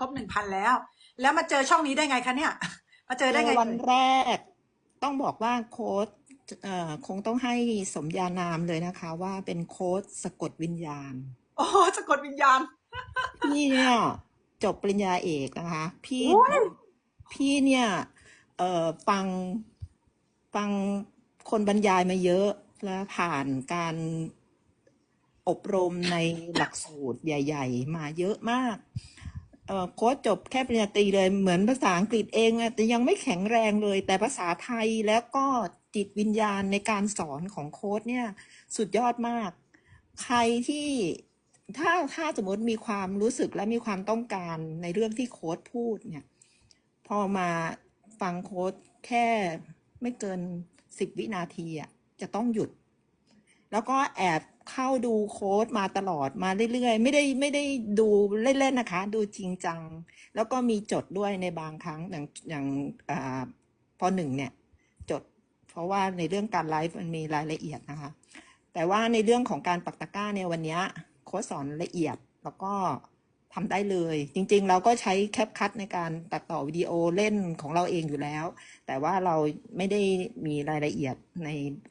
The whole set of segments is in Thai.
ครบหนึ่งพันแล้ว แล้วมาเจอช่องนี้ได้ไงคะเนี่ย มาเจอได้ไงวันเอ่ยแรก ต้องบอกว่าโค้ดเอ่อคงต้องให้สมญานามเลยนะคะ ว่าเป็นโค้ดสะกดวิญญาณโอ้โหสะกดวิญญาณพี่เนี่ยจบปริญญาเอกนะคะ พี่โอ้ยพี่เนี่ยเอ่อฟังฟังคนบรรยายมาเยอะแล้วผ่านการอบรมในหลักสูตรใหญ่ ๆ มาเยอะมากเอ่อ โค้ดจบแค่ปริญญาตรีเลยเหมือนภาษาอังกฤษเองอะแต่ยังไม่แข็งแรงเลย แต่ภาษาไทยแล้วก็จิตวิญญาณในการสอนของโค้ดเนี่ยสุดยอดมาก ใครที่ถ้าถ้าสมมติมีความรู้สึกและมีความต้องการในเรื่องที่โค้ดพูดเนี่ย พอมาฟังโค้ดแค่ไม่เกินสิบวินาทีอะจะต้องหยุด แล้วก็แอบ เข้าดูโค้ดมาตลอดมาเรื่อยๆ ไม่ได้ไม่ได้ดูเล่นๆนะคะ ดูจริงจัง แล้วก็มีจดด้วยในบางครั้งอย่างอย่างอ่าพอหนึ่งเนี่ยจด เพราะว่าในเรื่องการไลฟ์มันมีรายละเอียดนะคะ แต่ว่าในเรื่องของการปักตะก้าเนี่ยวันเนี้ยโค้ชสอนละเอียดแล้วก็ทำได้เลย จริงๆ เราก็ใช้แคปคัทในการตัดต่อวิดีโอเล่นของเราเองอยู่แล้ว แต่ว่าเราไม่ได้มีรายละเอียดใน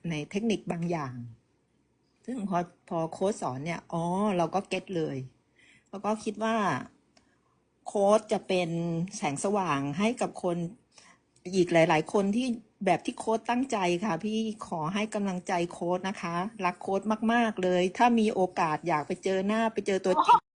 ในเทคนิคบางอย่าง ซึ่งพอพอโค้ดสอนเนี่ยอ๋อเราก็เก็ตเลย แล้วก็คิดว่าโค้ดจะเป็นแสงสว่างให้กับคนอีกหลาย ๆ คนที่แบบที่โค้ดตั้งใจค่ะ พี่ขอให้กำลังใจโค้ดนะคะ รักโค้ดมาก ๆ เลย ถ้ามีโอกาสอยากไปเจอหน้าไปเจอตัวจริง